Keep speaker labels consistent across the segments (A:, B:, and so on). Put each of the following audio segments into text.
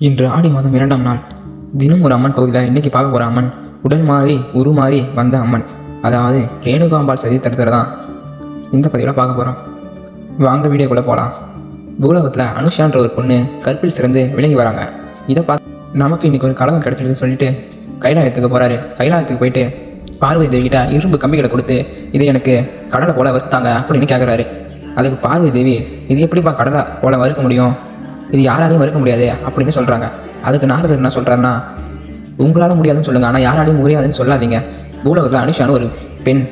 A: இன்று ஆடி மாதம் இரண்டாம் நாள். தினம் ஒரு அம்மன் பகுதியில் இன்னைக்கு பார்க்க போகிற அம்மன் உடன் மாறி உருமாறி வந்த அம்மன். அதாவது ரேணுகாம்பால் சதி தடுத்துறது தான் இந்த பதிவில் பார்க்க போகிறோம் வாங்க வீடியோக்குள்ளே போகலாம் பூலோகத்தில் அனுஷான்ற ஒரு பொண்ணு கற்பில் சிறந்து விளங்கி வராங்க. இதை பார்த்து நமக்கு இன்றைக்கி ஒரு கலகம் கிடச்சிடுதுன்னு சொல்லிட்டு கைலாயத்துக்கு போகிறாரு கைலாயத்துக்கு போயிட்டு பார்வதி தேவி கிட்ட இரும்பு கம்பிகளை கொடுத்து இது எனக்கு கடலை போல வறுத்தாங்க அப்படின்னு கேட்குறாரு அதுக்கு பார்வதி தேவி இது எப்படிப்பா கடலை போல வறுக்க முடியும்? இது யாராலையும் மறுக்க முடியாது அப்படின்னு சொல்கிறாங்க அதுக்கு நாரதர் என்ன சொல்கிறாருன்னா உங்களால் முடியாதுன்னு சொல்லுங்கள் ஆனால் யாராலையும் முடியாதுன்னு சொல்லாதீங்க. பூலோகத்தில் அனுஷான்னு ஒரு பெண்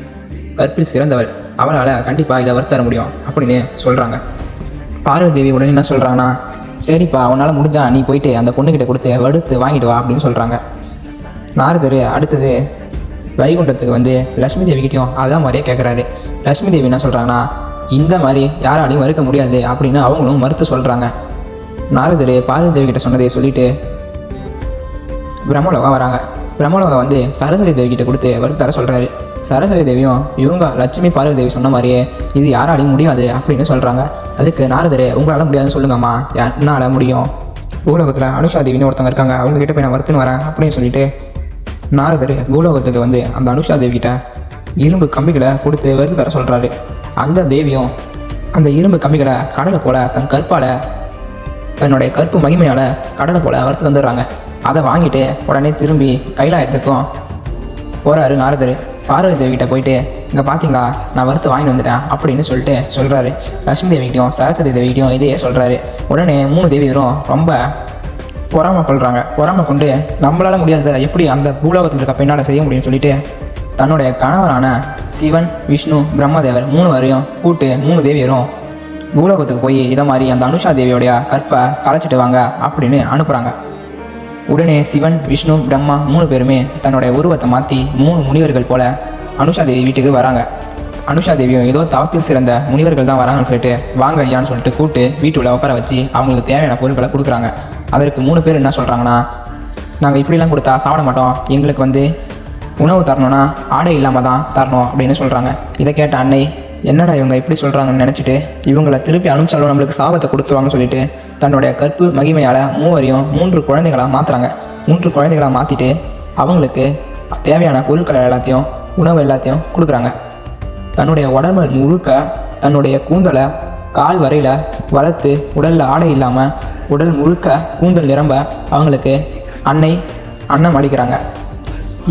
A: கற்பில் சிறந்தவள். அவளால் கண்டிப்பாக இதை வறுத்தர முடியும் அப்படின்னு சொல்கிறாங்க பார்வதி தேவி உடனே என்ன சொல்கிறாங்கன்னா சரிப்பா உன்னால் முடிஞ்சா நீ போயிட்டு அந்த பொண்ணுக்கிட்ட கொடுத்து வடுத்து வாங்கிட்டு வா அப்படின்னு சொல்கிறாங்க நாரதர் அடுத்தது வைகுண்டத்துக்கு வந்து லக்ஷ்மி தேவிக்கிட்டையும் அதான் மாதிரியே கேட்குறாரு லக்ஷ்மி தேவி என்ன சொல்கிறாங்கன்னா இந்த மாதிரி யாராலையும் மறுக்க முடியாது அப்படின்னு அவங்களும் மறுத்து சொல்கிறாங்க நாரதர் பார்வதி தேவி கிட்ட சொன்னதை சொல்லிட்டு பிரம்மலோகம் வராங்க. பிரம்மலோகம் வந்து சரஸ்வதி தேவி கிட்ட கொடுத்து வறுத்து தர சொல்கிறாரு சரஸ்வதி தேவியும் இவங்க லட்சுமி பார்வதி தேவி சொன்ன மாதிரியே இது யாராலையும் முடியாது அப்படின்னு சொல்கிறாங்க அதுக்கு நாரதர் உங்களால் முடியாதுன்னு சொல்லுங்கம்மா. என்னால் முடியும். பூலோகத்தில் அனுஷா தேவின்னு ஒருத்தவங்க இருக்காங்க. அவங்க கிட்ட போய் நான் வருத்துன்னு வரேன் அப்படின்னு சொல்லிட்டு நாரதர் பூலோகத்துக்கு வந்து அந்த அனுஷா தேவிகிட்ட இரும்பு கம்பிகளை கொடுத்து வருத்த தர சொல்கிறாரு அந்த தேவியும் அந்த இரும்பு கம்பிகளை கடலை போல தன் கற்பால் தன்னுடைய கற்பு மகிமையால் கடலை போல வறுத்து தந்துடுறாங்க. அதை வாங்கிட்டு உடனே திரும்பி கைலாயத்துக்கும் போகிறாரு நாரதர். பார்வதி தேவிகிட்ட போயிட்டு இங்கே பார்த்தீங்களா நான் வறுத்து வாங்கிட்டு வந்துட்டேன் அப்படின்னு சொல்லிட்டு சொல்கிறாரு லட்சுமி தேவிகிட்டையும் சரஸ்வதி தேவிகிட்டையும் இதையே சொல்கிறாரு உடனே மூணு தேவியரும் ரொம்ப பொறாமை கொள்கிறாங்க பொறாமை கொண்டு நம்மளால் முடியாத எப்படி அந்த பூலோகத்தில் இருக்க பெண்ணால் செய்ய முடியும்னு சொல்லிட்டு தன்னுடைய கணவரான சிவன் விஷ்ணு பிரம்மதேவர் மூணு வரையும் கூட்டு மூணு தேவியரும் பூலோகத்துக்கு போய் இதை மாதிரி அந்த அனுஷா தேவியோடைய கற்பை களைச்சிட்டு வாங்க அப்படின்னு அனுப்புகிறாங்க உடனே சிவன் விஷ்ணு பிரம்மா மூணு பேருமே தன்னுடைய உருவத்தை மாற்றி மூணு முனிவர்கள் போல அனுஷா தேவி வீட்டுக்கு வராங்க. அனுஷா தேவியும் ஏதோ தவத்தில் சிறந்த முனிவர்கள் தான் வராங்கன்னு சொல்லிட்டு வாங்க ஐயான்னு சொல்லிட்டு கூப்பிட்டு வீட்டுள்ள உட்கார வச்சு அவங்களுக்கு தேவையான பொருட்களை கொடுக்குறாங்க. அதற்கு மூணு பேர் என்ன சொல்கிறாங்கன்னா நாங்கள் இப்படிலாம் கொடுத்தா சாப்பிட மாட்டோம். எங்களுக்கு வந்து உணவு தரணும்னா ஆடை இல்லாமல் தான் தரணும் அப்படின்னு சொல்கிறாங்க இதை கேட்ட அன்னை என்னடா இவங்க இப்படி சொல்கிறாங்கன்னு நினச்சிட்டு இவங்களை திருப்பி அனுப்பிச்சாலும் நம்மளுக்கு சாபத்தை கொடுத்துருவாங்கன்னு சொல்லிட்டு தன்னுடைய கற்பு மகிமையால் மூவரையும் மூன்று குழந்தைகளாக மாற்றுறாங்க மூன்று குழந்தைகளாக மாற்றிட்டு அவங்களுக்கு தேவையான பொருட்களை எல்லாத்தையும் உணவு எல்லாத்தையும் கொடுக்குறாங்க. தன்னுடைய உடம்பு முழுக்க தன்னுடைய கூந்தலை கால் வரையில் வளர்த்து உடலில் ஆடை இல்லாமல் உடல் முழுக்க கூந்தல் நிரம்ப அவங்களுக்கு அன்னை அன்னம் அளிக்கிறாங்க.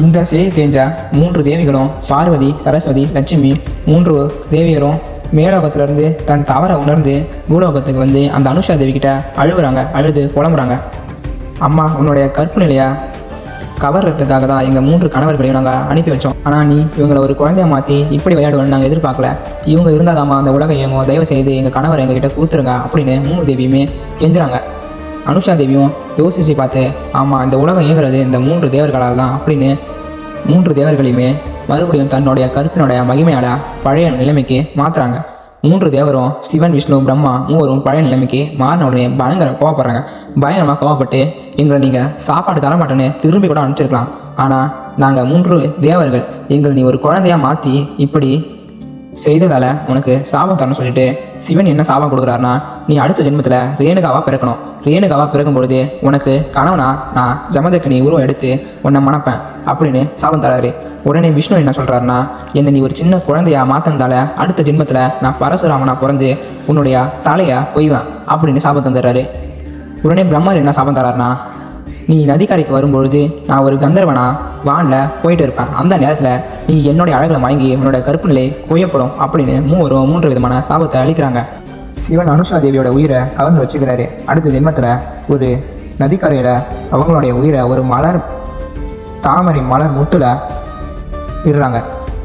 A: இந்த செய்தி தெரிஞ்ச மூன்று தேவிகளும் பார்வதி சரஸ்வதி லட்சுமி மூன்று தேவியரும் மேலோகத்திலிருந்து தன் தவறை உணர்ந்து பூலோகத்துக்கு வந்து அந்த அனுஷா தேவி கிட்ட அழுகுறாங்க அழுது புலம்புறாங்க. அம்மா உன்னுடைய கற்பு நிலையை கவர்றதுக்காக தான் எங்கள் மூன்று கணவர்களையும் நாங்கள் அனுப்பி வச்சோம். ஆனால் நீ இவங்களை ஒரு குழந்தைய மாற்றி இப்படி விளையாடுவோன்னு நாங்கள் எதிர்பார்க்கல. இவங்க இருந்தாதாம்மா அந்த உலகம் இயங்கும் தயவு செய்து எங்கள் கணவர் எங்ககிட்ட கொடுத்துருங்க அப்படின்னு மூணு தேவியுமே கெஞ்சுறாங்க. அனுஷா தேவியும் யோசிச்சு பார்த்து ஆமாம் இந்த உலகம் இயங்குறது இந்த மூன்று தேவர்களால் தான் அப்படின்னு மூன்று தேவர்களையுமே மறுபடியும் தன்னுடைய கருப்பினுடைய மகிமையால பழைய நிலைமைக்கு மாற்றுறாங்க மூன்று தேவரும் சிவன் விஷ்ணு பிரம்மா மூவரும் பழைய நிலைமைக்கு மாறின உடனே பயங்கர கோவப்படுறாங்க. பயங்கரமாக கோவப்பட்டு எங்களை நீங்கள் சாப்பாடு தர மாட்டேன்னு திரும்பி கூட அனுப்பிச்சிருக்கலாம். ஆனால் நாங்கள் மூன்று தேவர்கள். எங்களை நீ ஒரு குழந்தையாக மாற்றி இப்படி செய்ததால் உனக்கு சாபம் தரணும் சொல்லிட்டு சிவன் என்ன சாபம் கொடுக்குறாருன்னா நீ அடுத்த ஜென்மத்தில் ரேணுகாவாக பிறக்கணும். ரேணுகாவாக பிறக்கும் பொழுது உனக்கு கணவனா நான் ஜமதக்கனி உருவம் எடுத்து உன்னை மணப்பேன் அப்படின்னு சாபம் தராரு. உடனே விஷ்ணு என்ன சொல்கிறாருன்னா என்னை நீ ஒரு சின்ன குழந்தையா மாத்தந்தால அடுத்த ஜென்மத்தில் நான் பரசுராமனா பிறந்து உன்னுடைய தலையை கொய்வேன் அப்படின்னு சாபம் தந்துடுறாரு. உடனே பிரம்மர் என்ன சாபம் தராருனா நீ நதிக்கரைக்கு வரும்பொழுது நான் ஒரு கந்தர்வனா வானில் போயிட்டு இருப்பேன். அந்த நேரத்தில் நீ என்னுடைய அழகில் வாங்கி உன்னோட கருப்பு நிலை கொய்யப்படும் அப்படின்னு மூவரும் மூன்று விதமான சாபத்தை அளிக்கிறாங்க சிவன் அனுஷா தேவியோட உயிரை கவர்ந்து வச்சுக்கிறாரு. அடுத்த ஜென்மத்தில் ஒரு நதிக்கரையில் அவங்களுடைய உயிரை ஒரு மலர் தாமரை மலர் முட்டில் விடுறாங்க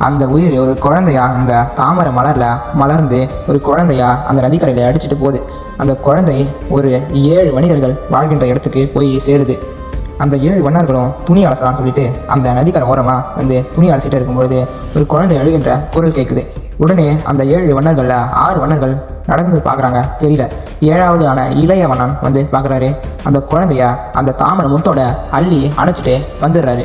A: அந்த உயிர் ஒரு குழந்தையா அந்த தாமரை மலரில் மலர்ந்து ஒரு குழந்தையா அந்த நதிக்கரையில் அடிச்சிட்டு போகுது. அந்த குழந்தை ஒரு ஏழு வணிகர்கள் வாழ்கின்ற இடத்துக்கு போய் சேருது. அந்த ஏழு வண்ணர்களும் துணி அலசலாம்னு சொல்லிட்டு அந்த நதிக்கரை ஓரமாக வந்து துணி அலசிட்டு இருக்கும்பொழுது ஒரு குழந்தை அழுகின்ற குரல் கேட்குது உடனே அந்த ஏழு வண்ணர்களில் ஆறு வண்ணர்கள் நடந்து பார்க்குறாங்க தெரியல. ஏழாவது ஆன இளைய வண்ணன் வந்து பார்க்குறாரு அந்த குழந்தைய அந்த தாமரை முட்டோட அள்ளி அணைச்சிட்டு வந்துடுறாரு.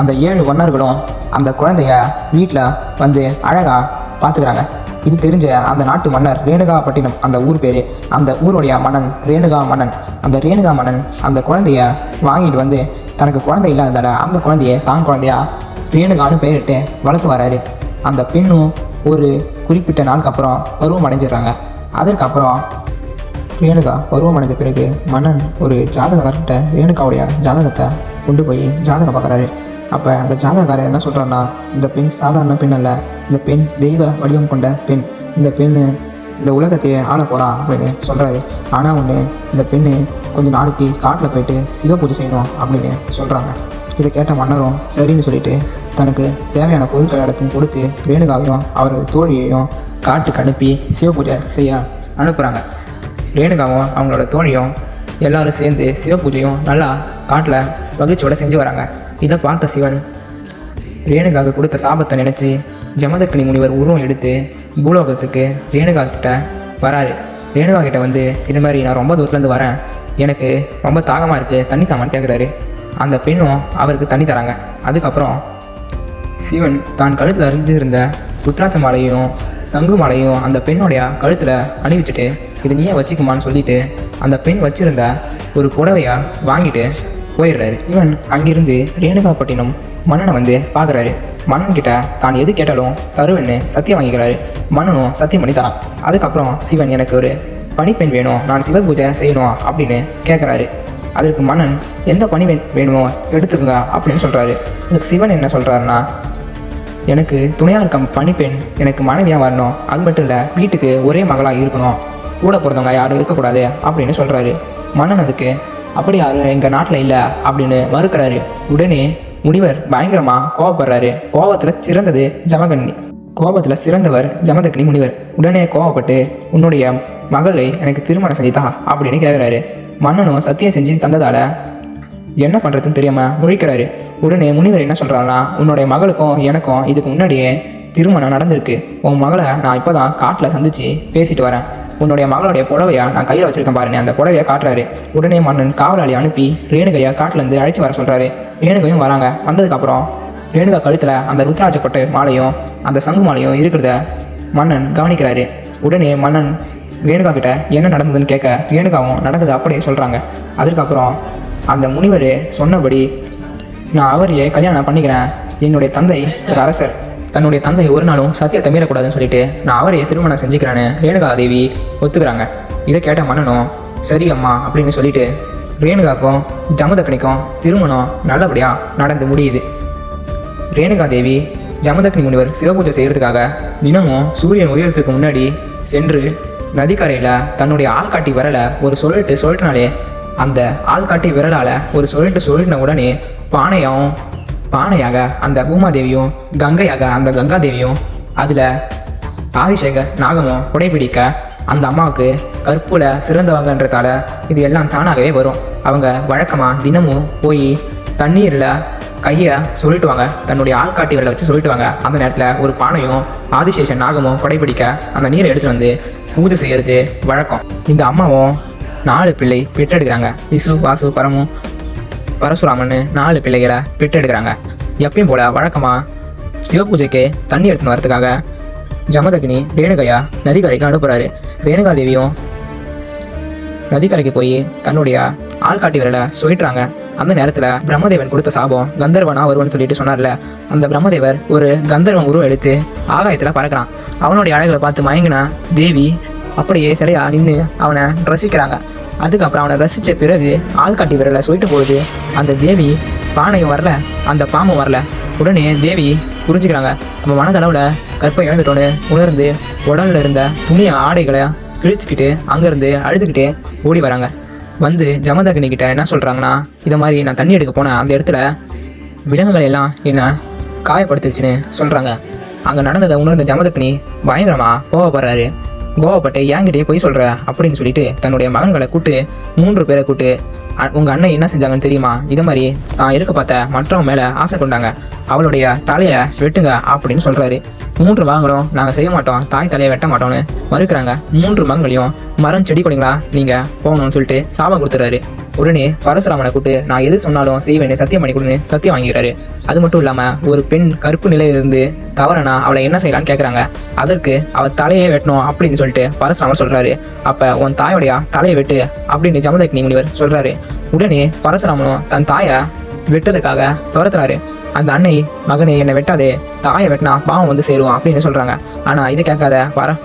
A: அந்த ஏழு ஒன்னர்களும் அந்த குழந்தைய வீட்டில் வந்து அழகாக பார்த்துக்கிறாங்க இது தெரிஞ்ச அந்த நாட்டு மன்னர் ரேணுகாப்பட்டினம் அந்த ஊர் பேர். அந்த ஊருடைய மன்னன் ரேணுகா மன்னன். அந்த ரேணுகா மன்னன் அந்த குழந்தைய வாங்கிட்டு வந்து தனக்கு குழந்தை இல்லாததால் அந்த குழந்தைய தான் குழந்தையா ரேணுகான்னு பெயரிட்டு வளர்த்து வராரு. அந்த பெண்ணும் ஒரு குறிப்பிட்ட நாளுக்கு அப்புறம் பருவம் அடைஞ்சிடுறாங்க. அதற்கப்புறம் ரேணுகா பருவம் அடைஞ்ச பிறகு மன்னன் ஒரு ஜாதகர்கிட்ட ரேணுகாவுடைய ஜாதகத்தை கொண்டு போய் ஜாதகம் பார்க்குறாரு அப்போ அந்த ஜாதகாரர் என்ன சொல்கிறாருன்னா இந்த பெண் சாதாரண பெண் அல்ல இந்த பெண் தெய்வ வடிவம் கொண்ட பெண் இந்த பெண்ணு இந்த உலகத்தையே ஆள போகிறா அப்படின்னு சொல்கிறாரு ஆனால் ஒன்று இந்த பெண்ணு கொஞ்சம் நாளைக்கு காட்டில் போயிட்டு சிவ பூஜை செய்யணும் அப்படின்னு சொல்கிறாங்க இதை கேட்ட மன்னரும் சரின்னு சொல்லிட்டு தனக்கு தேவையான பொருட்கள் இடத்தையும் கொடுத்து ரேணுகாவையும் அவரது தோழியையும் காட்டுக்கு அனுப்பி சிவ பூஜை செய்ய அனுப்புகிறாங்க ரேணுகாவும் அவங்களோட தோழியும் எல்லாரும் சேர்ந்து சிவ பூஜையும் நல்லா காட்டில் மகிழ்ச்சியோடு செஞ்சு வராங்க. இதை பார்த்த சிவன் ரேணுகாவுக்கு கொடுத்த சாபத்தை நினச்சி ஜமதக்கினி முனிவர் உருவம் எடுத்து பூலோகத்துக்கு ரேணுகா கிட்ட வராரு. ரேணுகா கிட்ட வந்து இது மாதிரி நான் ரொம்ப தூரத்துலேருந்து வரேன். எனக்கு ரொம்ப தாகமாக இருக்குது தண்ணி தாமான்னு கேட்குறாரு அந்த பெண்ணும் அவருக்கு தண்ணி தராங்க. அதுக்கப்புறம் சிவன் தான் கழுத்தில் அறிஞ்சிருந்த ருத்ராட்ச மாலையும் சங்கு மாலையும் அந்த பெண்ணுடைய கழுத்தில் அணிவிச்சிட்டு இது நீயே வச்சுக்குமான்னு சொல்லிட்டு அந்த பெண் வச்சுருந்த ஒரு புடவையாக வாங்கிட்டு போயிடுறாரு. இவன் அங்கிருந்து ரேணுகாப்பட்டினம் மன்னனை வந்து பார்க்குறாரு. மன்னன் கிட்ட தான் எது கேட்டாலும் தருவேன்னு சத்தியம் வாங்கிக்கிறாரு. மன்னனும் சத்தியம் பண்ணி தரான் அதுக்கப்புறம் சிவன் எனக்கு ஒரு பணிப்பெண் வேணும். நான் சிவ பூஜை செய்யணும் அப்படின்னு கேட்குறாரு அதற்கு மன்னன் எந்த பணி வேணுமோ எடுத்துக்கோங்க அப்படின்னு சொல்கிறாரு அதுக்கு சிவன் என்ன சொல்கிறாருன்னா எனக்கு துணையாக இருக்க பணிப்பெண் எனக்கு மனைவியாக வரணும். அது மட்டும் இல்லை வீட்டுக்கு ஒரே மகளாக இருக்கணும். கூட பிறந்தவங்க யாரும் இருக்கக்கூடாது அப்படின்னு சொல்கிறாரு மன்னன் அதுக்கு அப்படி யாரும் எங்கள் நாட்டில் இல்லை அப்படின்னு மறுக்கிறாரு உடனே முனிவர் பயங்கரமாக கோவப்படுறாரு. கோவத்தில் சிறந்தது ஜமகண்ணி. கோபத்தில் சிறந்தவர் ஜமதக்னி முனிவர். உடனே கோவப்பட்டு உன்னுடைய மகளை எனக்கு திருமணம் செஞ்சுதா அப்படின்னு கேட்குறாரு மன்னனும் சத்தியம் செஞ்சு தந்ததால என்ன பண்ணுறதுன்னு தெரியாமல் முழிக்கிறாரு. உடனே முனிவர் என்ன சொல்கிறாருன்னா உன்னுடைய மகளுக்கும் எனக்கும் இதுக்கு முன்னாடியே திருமணம் நடந்திருக்கு. உன் மகளை நான் இப்போ தான் காட்டில் சந்தித்து பேசிட்டு வரேன். உன்னுடைய மகளுடைய புடவையா? நான் கையில் வச்சிருக்கேன் பாருங்க அந்த புடவையை காட்டுறாரு. உடனே மன்னன் காவலாளி அனுப்பி ரேணுகையை காட்டிலேருந்து அழைச்சி வர சொல்கிறாரு ரேணுகையும் வராங்க. வந்ததுக்கப்புறம் ரேணுகா கழுத்தில் அந்த ருத்ராட்சப்பட்டு மாலையும் அந்த சங்கு மாலையும் இருக்கிறத மன்னன் கவனிக்கிறாரு. உடனே மன்னன் ரேணுகா கிட்ட என்ன நடந்ததுன்னு கேட்க ரேணுகாவும் நடந்தது அப்படியே சொல்கிறாங்க அதுக்கப்புறம் அந்த முனிவர் சொன்னபடி நான் அவரையே கல்யாணம் பண்ணிக்கிறேன். என்னுடைய தந்தை ஒரு அரசர். தன்னுடைய தந்தை ஒரு நாளும் சத்தியத்தை மீறக்கூடாதுன்னு சொல்லிட்டு நான் அவரையே திருமணம் செஞ்சுக்கிறேன்னு ரேணுகா தேவி ஒத்துக்கிறாங்க. இதை கேட்ட மன்னனும் சரி அம்மா அப்படின்னு சொல்லிட்டு ரேணுகாக்கும் ஜமதக்கனிக்கும் திருமணம் நல்லபடியாக நடந்து முடியுது. ரேணுகா தேவி ஜமதக்னி முனிவர் சிவபூஜை செய்கிறதுக்காக தினமும் சூரியன் உதயத்துக்கு முன்னாடி சென்று நதிக்கரையில் தன்னுடைய ஆள்காட்டி விரலை ஒரு சொல்லிட்டு சொல்லிட்டனாலே அந்த ஆள்காட்டி விரலால் ஒரு சொல்லிட்டு சொல்லிட்டின உடனே பானையும் பானையாக அந்த பூமாதேவியும் கங்கையாக அந்த கங்காதேவியும் அதில் ஆதிசேகர் நாகமும் குடைபிடிக்க அந்த அம்மாவுக்கு கற்புல சிறந்தவங்கன்றதால இது எல்லாம் தானாகவே வரும். அவங்க வழக்கமாக தினமும் போய் தண்ணீரில் கையை சொல்லிட்டுவாங்க. தன்னுடைய ஆள்காட்டி விரலை வச்சு சொல்லிட்டுவாங்க. அந்த நேரத்தில் ஒரு பானையும் ஆதிசேஷன் நாகமும் கொடைபிடிக்க அந்த நீரை எடுத்துகிட்டு வந்து பூஜை செய்கிறது வழக்கம். இந்த அம்மாவும் நாலு பிள்ளை பெற்றெடுக்கிறாங்க. விசு வாசு பரமும் பரசுராமன்னு நாலு பிள்ளைகளை பெற்றெடுக்கிறாங்க எப்பயும் போல வழக்கமாக சிவபூஜைக்கு தண்ணி எடுத்துன்னு வரதுக்காக ஜமதக்னி ரேணுகையா நதிக்கரைக்கு அனுப்புகிறாரு ரேணுகா தேவியும் நதிக்கரைக்கு போய் தன்னுடைய ஆள்காட்டி விரலை சொல்லிட்டுறாங்க அந்த நேரத்தில் பிரம்மதேவன் கொடுத்த சாபம் கந்தர்வனா வருவன் சொல்லிட்டு சொன்னார்ல. அந்த பிரம்மதேவர் ஒரு கந்தர்வன் உருவம் எடுத்து ஆகாயத்தில் பறக்கிறான். அவனுடைய அழகளை பார்த்து மயங்கினா தேவி அப்படியே சிலையா நின்று அவனை ரசிக்கிறாங்க. அதுக்கப்புறம் அவனை ரசித்த பிறகு ஆள்காட்டி விரலை சொல்லிட்டு போகுது அந்த தேவி பானையும் வரல அந்த பாம்பும் வரல. உடனே தேவி புரிஞ்சுக்கிறாங்க நம்ம மனதளவில் கற்பை இழந்துட்டோன்னு உணர்ந்து உடலில் இருந்த துணிய ஆடைகளை கிழிச்சிக்கிட்டு அங்கேருந்து அழுதுகிட்டே ஓடி வராங்க. வந்து ஜமதகினி கிட்ட என்ன சொல்கிறாங்கன்னா இதை மாதிரி நான் தண்ணி எடுக்க போனேன் அந்த இடத்துல விலங்குகள் எல்லாம் என்ன காயப்படுத்துச்சுன்னு சொல்கிறாங்க அங்கே நடந்ததை உணர்ந்த ஜமதக்னி பயங்கரமாக கோவப்படுறாரு. கோவப்பட்டு என்கிட்டயே போய் சொல்கிற அப்படின்னு சொல்லிட்டு தன்னுடைய மகன்களை கூட்டு மூன்று பேரை கூட்டு "அ- அண்ணன் என்ன செஞ்சாங்கன்னு தெரியுமா? இதை மாதிரி தான் இருக்க பார்த்த மற்றவங்க மேலே ஆசை கொண்டாங்க. அவளுடைய தலையை வெட்டுங்க அப்படின்னு சொல்கிறாரு மூன்று மகங்களும் நாங்கள் செய்ய மாட்டோம். தாய் தலையை வெட்ட மாட்டோம்னு மறுக்கிறாங்க. மூன்று மகங்களையும் மரம் செடி கொடிங்களா நீங்கள் போகணும்னு சொல்லிட்டு சாபம் கொடுத்துறாரு. உடனே பரசுராமனை கூப்பிட்டு நான் எது சொன்னாலும் செய்வேன்னு சத்தியம் பண்ணி கொடுன்னு சத்தியம் வாங்கிக்கிறாரு அது மட்டும் இல்லாம ஒரு பெண் கருப்பு நிலையிலிருந்து தவறனா அவளை என்ன செய்யலாம்னு கேட்குறாங்க அதற்கு அவ தலையே வெட்டணும் அப்படின்னு சொல்லிட்டு பரசுராமன் சொல்றாரு. அப்ப உன் தாயோடைய தலையை வெட்டு அப்படின்னு ஜமதக்னி முனிவர் சொல்றாரு. உடனே பரசுராமனும் தன் தாயை வெட்டுறதுக்காக துரத்துறாரு. அந்த அன்னை மகனை என்னை வெட்டாதே. தாயை வெட்டினா பாவம் வந்து சேருவான் அப்படின்னு சொல்றாங்க. ஆனா இதை கேட்காத பர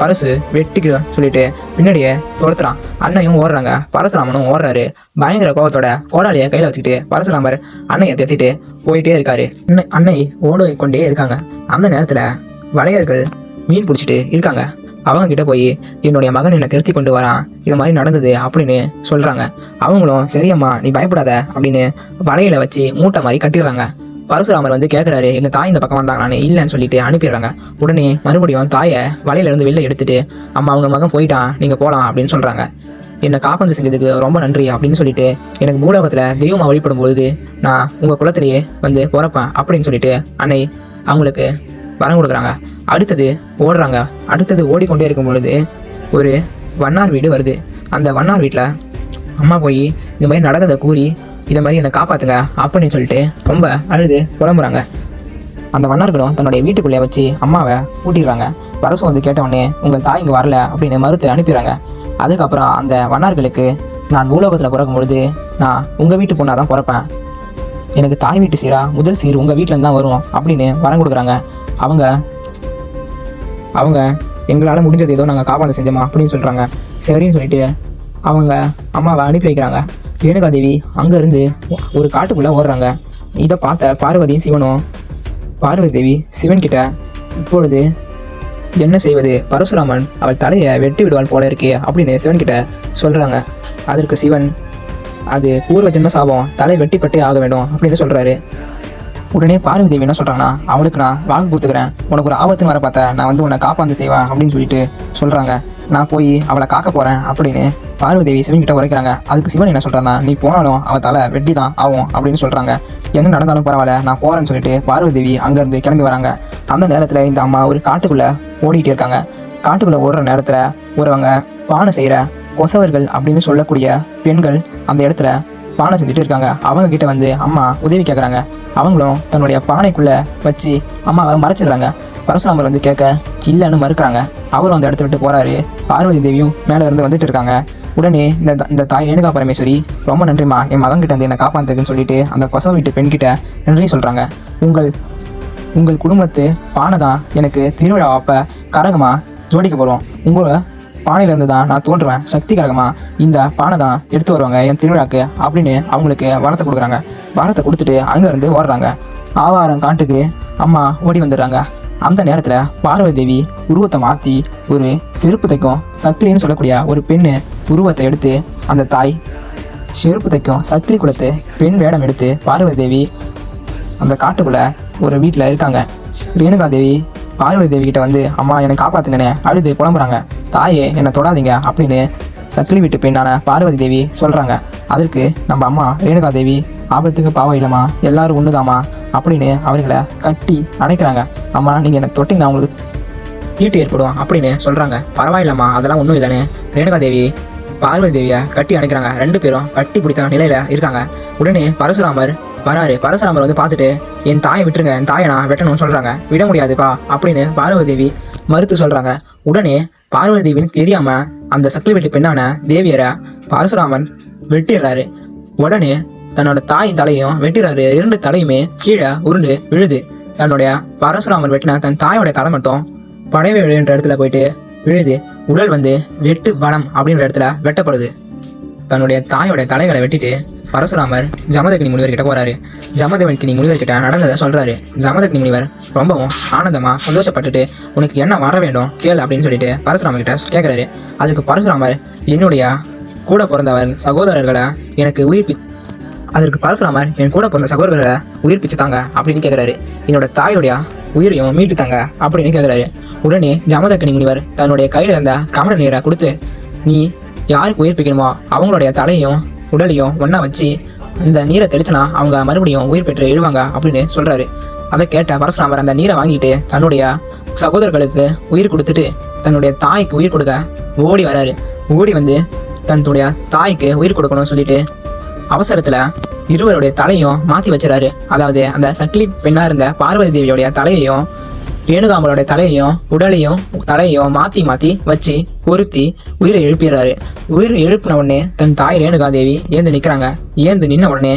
A: பரசு வெட்டிக்க சொல்லிட்டு பின்னாடியே துரத்துறான். அண்ணையும் ஓடுறாங்க. பரசுராமனும் ஓடுறாரு. பயங்கர கோபத்தோட கோடாலியை கையில வச்சுக்கிட்டு பரசுராமர் அன்னையை தேத்திட்டு போயிட்டே இருக்காரு. அன்னை அன்னை ஓட கொண்டே இருக்காங்க. அந்த நேரத்துல வளையர்கள் மீன் பிடிச்சிட்டு இருக்காங்க. அவங்க கிட்ட போய் என்னுடைய மகன் என்னை திருத்தி கொண்டு வரான். இது மாதிரி நடந்தது அப்படின்னு சொல்றாங்க. அவங்களும் சரியம்மா நீ பயப்படாத அப்படின்னு வலையில வச்சு மூட்டை மாதிரி கட்டிடுறாங்க. பரசுராமர் வந்து கேட்குறாரு எங்கள் தாய் இந்த பக்கம் வந்தாங்க இல்லைன்னு சொல்லிட்டு அனுப்பிடுறாங்க. உடனே மறுபடியும் தாயை வலையிலேருந்து வெளில எடுத்துட்டு அம்மா அவங்க மகன் போயிட்டான் நீங்கள் போகலாம் அப்படின்னு சொல்கிறாங்க என்னை காப்பந்து செஞ்சதுக்கு ரொம்ப நன்றி அப்படின்னு சொல்லிட்டு எனக்கு பூலோகத்தில் தெய்வமாக வழிபடும் பொழுது நான் உங்கள் குளத்திலேயே வந்து பிறப்பேன் அப்படின்னு சொல்லிட்டு அன்னை அவங்களுக்கு வரம் கொடுக்குறாங்க. அடுத்தது ஓடுறாங்க. அடுத்தது ஓடிக்கொண்டே இருக்கும் பொழுது ஒரு வண்ணார் வீடு வருது. அந்த வண்ணார் வீட்டில் அம்மா போய் இது மாதிரி நடந்ததை கூறி இதை மாதிரி என்னை காப்பாத்துங்க அப்படின்னு சொல்லிட்டு ரொம்ப அழுது புலம்புறாங்க. அந்த மன்னர்களும் தன்னுடைய வீட்டுக்குள்ளே வச்சு அம்மாவை கூட்டிடுறாங்க வரசு வந்து கேட்டவுடனே உங்கள் தாய் இங்கே வரல அப்படின்னு மறுத்து அனுப்பிடுறாங்க. அதுக்கப்புறம் அந்த வண்ணார்களுக்கு நான் பூலோகத்தில் பிறக்கும் பொழுது நான் உங்கள் வீட்டு பொண்ணாக தான் பிறப்பேன். எனக்கு தாய் வீட்டு சீரா முதல் சீர் உங்கள் வீட்டிலேருந்து தான் வரும் அப்படின்னு வரம் கொடுக்குறாங்க. அவங்க அவங்க எங்களால் முடிஞ்சது ஏதோ நாங்கள் காப்பாற்ற செஞ்சோமா? அப்படின்னு சொல்கிறாங்க சரின்னு சொல்லிட்டு அவங்க அம்மாவை அனுப்பி வைக்கிறாங்க. ரேணுகாதேவி அங்கேருந்து ஒரு காட்டுக்குள்ளே ஓடுறாங்க. இதை பார்த்த பார்வதியும் சிவனும் பார்வதி தேவி சிவன்கிட்ட இப்பொழுது என்ன செய்வது? பரசுராமன் அவள் தலையை வெட்டி விடுவாள் போல இருக்கே அப்படின்னு சிவன்கிட்ட சொல்கிறாங்க அதற்கு சிவன் அது பூர்வ ஜென்ம சாபம் தலை வெட்டிப்பட்டே ஆக வேண்டும் அப்படின்னு சொல்கிறாரு உடனே பார்வதி தேவி என்ன சொல்கிறாங்கன்னா அவளுக்கு நான் வாக்கு கொடுத்துக்கிறேன். உனக்கு ஒரு ஆபத்துன்னு வர பார்த்தா நான் வந்து உன்னை காப்பாந்து செய்வேன் அப்படின்னு சொல்லிட்டு சொல்கிறாங்க நான் போய் அவளை காக்க போகிறேன் அப்படின்னு பார்வதி தேவி சிவன் கிட்ட உரைக்கிறாங்க. அதுக்கு சிவன் என்ன சொல்றான்னா நீ போனாலும் அவ தலை வெட்டி தான் ஆகும் அப்படின்னு சொல்றாங்க. என்ன நடந்தாலும் பரவாயில்ல நான் போறேன்னு சொல்லிட்டு பார்வதி தேவி அங்கேருந்து கிளம்பி வராங்க. அந்த நேரத்தில் இந்த அம்மா ஒரு காட்டுக்குள்ள ஓடிக்கிட்டே இருக்காங்க. காட்டுக்குள்ள ஓடுற நேரத்தில் ஒருவங்க பானை செய்கிற கொசவர்கள் அப்படின்னு சொல்லக்கூடிய பெண்கள் அந்த இடத்துல பானை செஞ்சுட்டு இருக்காங்க. அவங்க கிட்ட வந்து அம்மா உதவி கேட்குறாங்க அவங்களும் தன்னுடைய பானைக்குள்ள வச்சு அம்மாவை மறைச்சிடுறாங்க. பரசுராமர் வந்து கேட்க இல்லைன்னு மறுக்கிறாங்க. அவரும் அந்த இடத்த விட்டு போறாரு. பார்வதி தேவியும் மேலே இருந்து வந்துட்டு இருக்காங்க. உடனே இந்த இந்த தாய் ரேணுகா பரமேஸ்வரி ரொம்ப நன்றிம்மா என் மகன்கிட்ட இருந்து என்னை காப்பாத்துக்குன்னு சொல்லிட்டு அந்த கொசவ வீட்டு பெண்கிட்ட நன்றி சொல்கிறாங்க உங்கள் உங்கள் குடும்பத்து பானை தான் எனக்கு திருவிழா அப்ப கரகமாக ஜோடிக்க போகிறோம் உங்களோட பானையிலேருந்து தான் நான் தோன்றுவேன் சக்தி கரகமாக இந்த பானை தான் எடுத்து வருவாங்க என் திருவிழாக்கு அப்படின்னு அவங்களுக்கு வரத்தை கொடுக்குறாங்க. வரத்தை கொடுத்துட்டு அங்கேருந்து ஓடுறாங்க. ஆவாரம் காட்டுக்கு அம்மா ஓடி வந்துடுறாங்க. அந்த நேரத்தில் பார்வதி தேவி உருவத்தை மாற்றி ஒரு செருப்பு தைக்கும் சக்தின்னு சொல்லக்கூடிய ஒரு பெண்ணு உருவத்தை எடுத்து அந்த தாய் செருப்பு தைக்கும் சக்தி குலத்து பெண் வேடம் எடுத்து பார்வதி தேவி அந்த காட்டுக்குள்ளே ஒரு வீட்டில் இருக்காங்க. ரேணுகா தேவி பார்வதி தேவி கிட்ட வந்து அம்மா என்னை காப்பாற்றுங்கண்ணே அழுது புலம்புறாங்க. தாயே என்னை தொடாதீங்க. அப்படின்னு சக்கிலி வீட்டு பெண்ணான பார்வதி தேவி சொல்கிறாங்க அதற்கு நம்ம அம்மா ரேணுகா தேவி ஆபத்துக்கு பாவம் இல்லைம்மா. எல்லாரும் ஒன்றுதாம்மா அப்படின்னு அவர்களை கட்டி அணைக்கிறாங்க. அம்மா நீங்கள் என்னை தொட்டிங்கன்னா உங்களுக்கு தீட்டு ஏற்படும். அப்படின்னு சொல்கிறாங்க பரவாயில்லம்மா அதெல்லாம் ஒன்றும் இல்லைன்னு ரேணுகா தேவி பார்வதி தேவியை கட்டி அணைக்கிறாங்க. ரெண்டு பேரும் கட்டி பிடித்த நிலையில இருக்காங்க. உடனே பரசுராமர் வராரு. பரசுராமர் வந்து பார்த்துட்டு என் தாயை விட்டுருங்க. என் தாயை நான் வெட்டணும்னு சொல்றாங்க. விட முடியாதுப்பா அப்படின்னு பார்வதி தேவி மறுத்து சொல்றாங்க. உடனே பார்வதி தேவின்னு தெரியாம அந்த சக்தி வெட்டி பெண்ணான தேவியரை பரசுராமன் வெட்டிடுறாரு. உடனே தன்னோட தாய் தலையும் வெட்டிடுறாரு. இரண்டு தலையுமே கீழே உருண்டு விழுது. தன்னுடைய பரசுராமன் வெட்டின தன் தாயோட தலை மட்டும் படைவேடு என்ற இடத்துல போயிட்டு விழுது உடல் வந்து வெட்டு வனம் அப்படின்ற இடத்துல வெட்டப்படுது. தன்னுடைய தாயோட தலைகளை வெட்டிட்டு பரசுராமர் ஜமதக்னி முனிவர் கிட்ட போறாரு. ஜமதக்னி முனிவர் கிட்ட நடந்ததை சொல்றாரு. ஜமதக்னி முனிவர் ரொம்பவும் ஆனந்தமா சந்தோஷப்பட்டுட்டு உனக்கு என்ன வர வேண்டும்? கேள் அப்படின்னு சொல்லிட்டு பரசுராமர் கிட்ட கேட்கிறாரு அதுக்கு பரசுராமர் என்னுடைய கூட பிறந்தவர் சகோதரர்களை எனக்கு உயிர்ப்பி அதற்கு பரசுராமர் என் கூட பிறந்த சகோதரர்களை உயிர்ப்பிச்சு தாங்க அப்படின்னு கேட்குறாரு என்னோட தாயோடைய உயிரையும் மீட்டு தாங்க அப்படின்னு கேட்குறாரு உடனே ஜமதக்கனி முனிவர் தன்னுடைய கையில் இருந்த கமர நீரை கொடுத்து நீ யாருக்கு உயிர் பிக்கணுமோ அவங்களுடைய தலையும் உடலையும் ஒன்றா வச்சு இந்த நீரை தெளிச்சினா அவங்க மறுபடியும் உயிர் பெற்று எழுவாங்க அப்படின்னு சொல்கிறாரு அதை கேட்ட பரசுராமர் அந்த நீரை வாங்கிட்டு தன்னுடைய சகோதரர்களுக்கு உயிர் கொடுத்துட்டு தன்னுடைய தாய்க்கு உயிர் கொடுக்க ஓடி வராரு. ஓடி வந்து தன்னுடைய தாய்க்கு உயிர் கொடுக்கணும்னு சொல்லிட்டு அவசரத்தில் இருவருடைய தலையும் மாத்தி வச்சிடறாரு அதாவது அந்த சக்லி பெண்ணா இருந்த பார்வதி தேவியோடைய தலையையும் ரேணுகாமலோட தலையையும் உடலையும் தலையையும் மாத்தி மாத்தி வச்சு பொருத்தி உயிரை எழுப்பிடுறாரு. உயிர் எழுப்பின உடனே தன் தாய் ரேணுகா தேவி ஏந்து நிக்கிறாங்க. ஏந்து நின்ன உடனே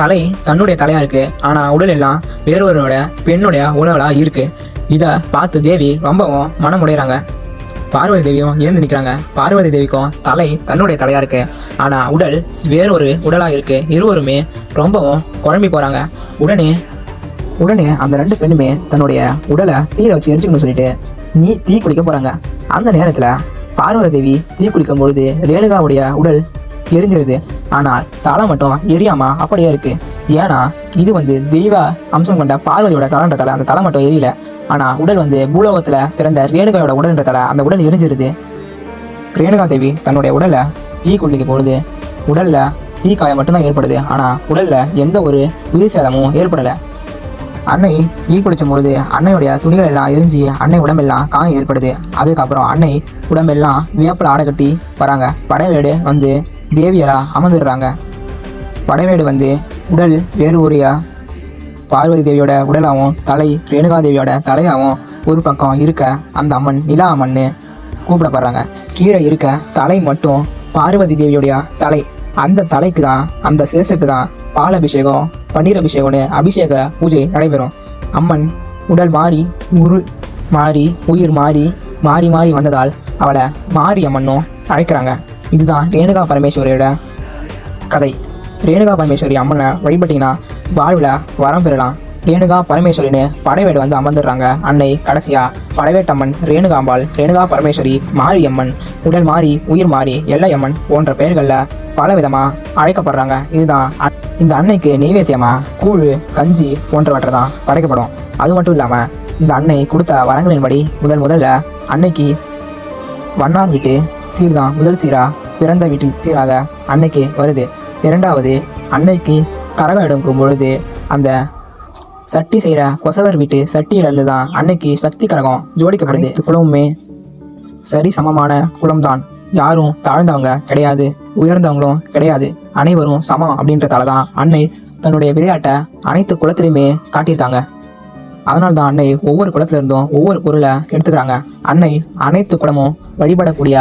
A: தலை தன்னுடைய தலையா இருக்கு. ஆனா உடல் எல்லாம் வேறொருவரோட பெண்ணுடைய உடலா இருக்கு. இதை பார்த்து தேவி ரொம்பவும் மனமுடைகிறாங்க பார்வதி தேவியும் எழுந்து நிற்கிறாங்க பார்வதி தேவிக்கும் தலை தன்னுடைய தலையா இருக்கு. ஆனா உடல் வேறொரு உடலா இருக்கு. இருவருமே ரொம்பவும் குழம்பி போறாங்க. உடனே உடனே அந்த ரெண்டு பெண்ணுமே தன்னுடைய உடலை தீயில வச்சு எரிச்சுக்கணும்னு சொல்லிட்டு நீ தீ குளிக்க போறாங்க. அந்த நேரத்துல பார்வதி தேவி தீ குளிக்கும் பொழுது ரேணுகாவுடைய உடல் எரிஞ்சிருது. ஆனால் தலை மட்டும் எரியாம அப்படியே இருக்கு. ஏன்னா இது வந்து தெய்வ அம்சம் கொண்ட பார்வதியோட தலைன்ற தலை. அந்த தலை மட்டும் எரியல. ஆனால் உடல் வந்து பூலோகத்தில் பிறந்த ரேணுகாவோட உடல் தலை அந்த உடல் எரிஞ்சிருது. ரேணுகா தேவி தன்னுடைய உடலை தீ குளிக்க பொழுது உடலில் தீ காயம் மட்டும்தான் ஏற்படுது. ஆனால் உடலில் எந்த ஒரு உயிர் சேதமும் ஏற்படலை. அன்னை தீ குளிச்ச பொழுது அன்னையுடைய துணிகள் எல்லாம் எரிஞ்சு அன்னை உடம்பெல்லாம் காயம் ஏற்படுது. அதுக்கப்புறம் அன்னை உடம்பெல்லாம் வேப்பில ஆடை கட்டி வராங்க. படைவேடு வந்து தேவியராக அமர்ந்துடுறாங்க. படைவேடு வந்து உடல் வேறு ஒருயா பார்வதி தேவியோட உடலாகவும் தலை ரேணுகா தேவியோட தலையாகவும் ஒரு பக்கம் இருக்க அந்த அம்மன் நிலா அம்மன்னு கூப்பிடப்படுறாங்க. கீழே இருக்க தலை மட்டும் பார்வதி தேவியுடைய தலை. அந்த தலைக்கு தான் அந்த சிரசுக்கு தான் பால் அபிஷேகம் பன்னீர் அபிஷேகம்னு அபிஷேக பூஜை நடைபெறும். அம்மன் உடல் மாறி உரு மாறி உயிர் மாறி மாறி மாறி வந்ததால் அவளை மாரி அம்மன்னும் அழைக்கிறாங்க. இதுதான் ரேணுகா பரமேஸ்வரியோட கதை. ரேணுகா பரமேஸ்வரி அம்மனை வழிபட்டீங்கன்னா வாழ்வில் வரம் பெறலாம். ரேணுகா பரமேஸ்வரின்னு படைவேடு வந்து அமர்ந்துடுறாங்க. அன்னை கடைசியா படைவேட்டம்மன் ரேணுகாம்பாள் ரேணுகா பரமேஸ்வரி மாரியம்மன் உடல் மாறி உயிர் மாறி எல்லையம்மன் போன்ற பெயர்களில் பல விதமாக அழைக்கப்படுறாங்க. இதுதான் அ- இந்த அன்னைக்கு நெய்வேத்தியமா கூழ் கஞ்சி போன்றவற்றை தான் படைக்கப்படும். அது மட்டும் இல்லாமல் இந்த அன்னை கொடுத்த வரங்களின்படி முதல் முதல்ல அன்னைக்கு வண்ணார் வீட்டு சீர்தான் முதல் சீராக பிறந்த வீட்டில் சீராக அன்னைக்கு வருது. இரண்டாவது அன்னைக்கு கரகம் எடுக்கும் பொழுது அந்த சட்டி செய்கிற கொசவர் வீட்டு சட்டியிலிருந்து தான் அன்னைக்கு சக்தி கரகம் ஜோடிக்கப்படுது. குலமுமே சரி சமமான குலம்தான். யாரும் தாழ்ந்தவங்க கிடையாது உயர்ந்தவங்களும் கிடையாது. அனைவரும் சமம் அப்படின்றதால தான் அன்னை தன்னுடைய விளையாட்டை அனைத்து குலத்திலையுமே காட்டியிருக்காங்க. அதனால தான் அன்னை ஒவ்வொரு குலத்துல இருந்தும் ஒவ்வொரு பொருளை எடுத்துக்கிறாங்க. அன்னை அனைத்து குலமும் வழிபடக்கூடிய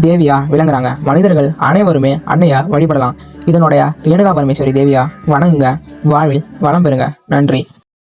A: தேவியா விளங்குறாங்க. மனிதர்கள் அனைவருமே அன்னையா வழிபடலாம். இதனுடைய ரேணுகா பரமேஸ்வரி தேவியா வணங்குங்க. வாழ்வில் வளம் பெறுங்க. நன்றி.